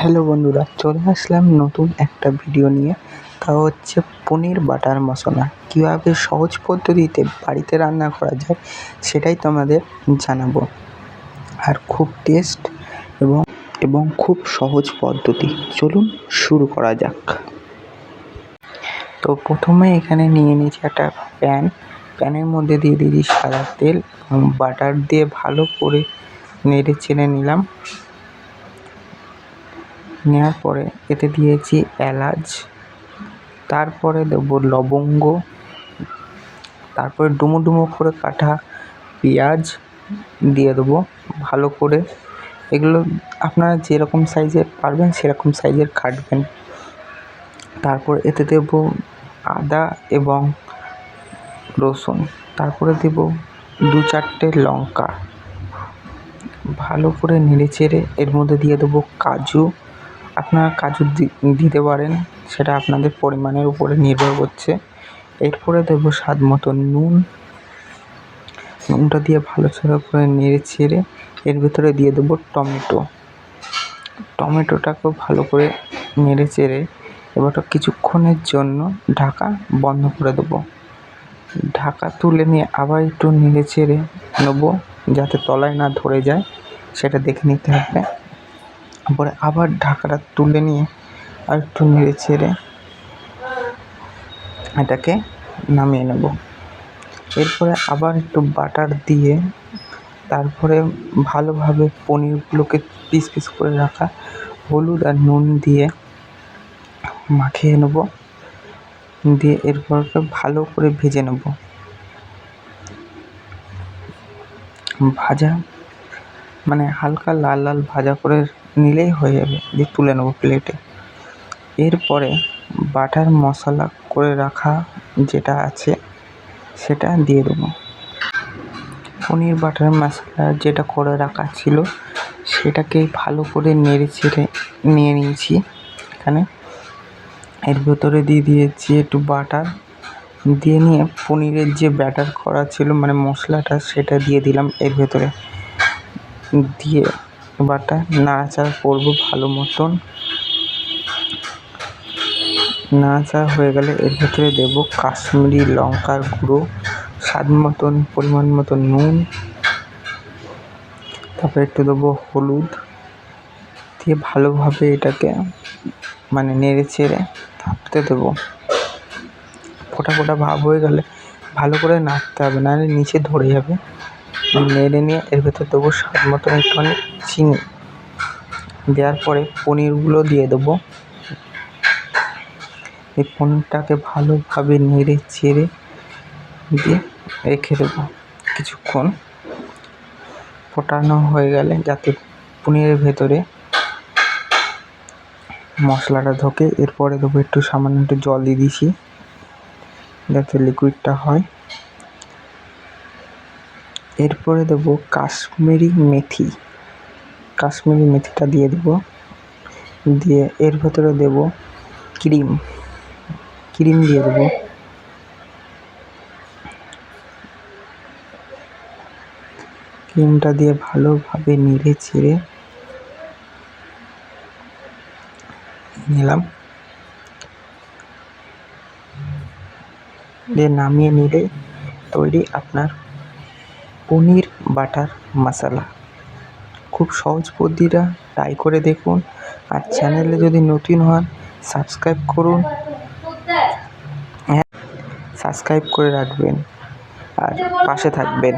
Hello বন্ধুরা, চলে আসলাম নতুন একটা ভিডিও নিয়ে। তা হচ্ছে পনির বাটার মশলা। কীভাবে সহজ পদ্ধতিতে বাড়িতে রান্না করা যায়, সেটাই তোমাদের জানাব। আর খুব টেস্ট এবং এবং খুব সহজ পদ্ধতি। চলুন শুরু করা যাক। তো প্রথমে এখানে নিয়ে নিয়েছি একটা প্যান প্যানের মধ্যে দিয়ে দিয়েছি সাদা তেল বাটার দিয়ে ভালো করে নেড়ে চেড়ে নিলাম। নেওয়ার পরে এতে দিয়েছি এলাচ, তারপরে দেবো লবঙ্গ, তারপরে ডুমো ডুমো করে কাটা পেঁয়াজ দিয়ে দেবো ভালো করে। এগুলো আপনারা যেরকম সাইজের পারবেন সেরকম সাইজের কাটবেন। তারপর এতে দেবো আদা এবং রসুন, তারপরে দেবো দু চারটে লঙ্কা। ভালো করে নেড়ে চেড়ে এর মধ্যে দিয়ে দেবো কাজু আপনারা কাজু দিতে পারেন, সেটা আপনাদের পরিমাণের উপরে নির্ভর করছে। এরপরে দেবো স্বাদ মতো নুন। নুনটা দিয়ে ভালো করে নেড়ে চেড়ে এর ভেতরে দিয়ে দেবো টমেটো। টমেটোটাকেও ভালো করে নেড়ে চেড়ে এবার কিছুক্ষণের জন্য ঢাকা বন্ধ করে দেবো। ঢাকা তুলে নিয়ে আবার একটু নেড়ে চেড়ে নেব, যাতে তলায় না ধরে যায়, সেটা দেখে নিতে হবে। তারপরে আবার ঢাকাটা তুলে নিয়ে আর একটু নেড়ে চেড়ে এটাকে নামিয়ে নেব। এরপরে আবার একটু বাটার দিয়ে তারপরে ভালোভাবে পনিরগুলোকে পিস পিস করে রাখা হলুদ আর নুন দিয়ে মাখিয়ে নেব। দিয়ে এরপর ভালো করে ভেজে নেব। ভাজা মানে হালকা লাল লাল ভাজা করে নিলেই হয়ে যাবে, দিয়ে তুলে নেব প্লেটে এরপরে বাটার মশলা করে রাখা যেটা আছে, সেটা দিয়ে দেবো। পনির বাটার মশলা যেটা করে রাখা ছিল সেটাকে ভালো করে নেড়ে চেড়ে নিয়ে নিয়েছি এখানে। এর ভেতরে দিয়ে দিয়েছি একটু বাটার। দিয়ে নিয়ে পনিরের যে ব্যাটার করা ছিল মানে মশলাটা, সেটা দিয়ে দিলাম এর ভেতরে। দিয়ে এবারটা নাড়াচাড়া করব ভালো মতন। নাড়াচাড়া হয়ে গেলে এর ভেতরে দেবো কাশ্মীরি লঙ্কার গুঁড়ো, স্বাদ মতন, পরিমাণ মতো নুন। তারপরে একটু দেবো হলুদ। দিয়ে ভালোভাবে এটাকে মানে নেড়ে চেড়ে থাকতে দেবো। ফোটা ফোটা ভাব হয়ে গেলে ভালো করে নাড়তে হবে, নাহলে নিচে ধরে যাবে। নেড়ে নিয়ে এর ভেতর দেবো স্বাদ মতন একটুখানি চিনি। দেওয়ার পরে পনিরগুলো দিয়ে দেবো। এই পনিরটাকে ভালোভাবে নেড়ে চেড়ে দিয়ে রেখে দেবো কিছুক্ষণ। ফোটানো হয়ে গেলে যাতে পনিরের ভেতরে মশলাটা ঢোকে। এরপরে দেবো একটু সামান্য একটু জল দিয়ে দিয়েছি যাতে লিকুইডটা হয়। এরপরে দেবো কাশ্মীরি মেথি। কাশ্মীরি মেথিটা দিয়ে দেবো। দিয়ে এর ভেতরে দেবো ক্রিম। ক্রিম দিয়ে দেবো। ক্রিমটা দিয়ে ভালোভাবে নেড়ে চেড়ে নিলাম। দিয়ে নামিয়ে নিলে তৈরি আপনার পনির বাটার মশালা। খুব সহজ পদ্ধতিটা। ট্রাই করে দেখুন। আর চ্যানেলে যদি নতুন হন সাবস্ক্রাইব করুন। হ্যাঁ সাবস্ক্রাইব করে রাখবেন। আর পাশে থাকবেন।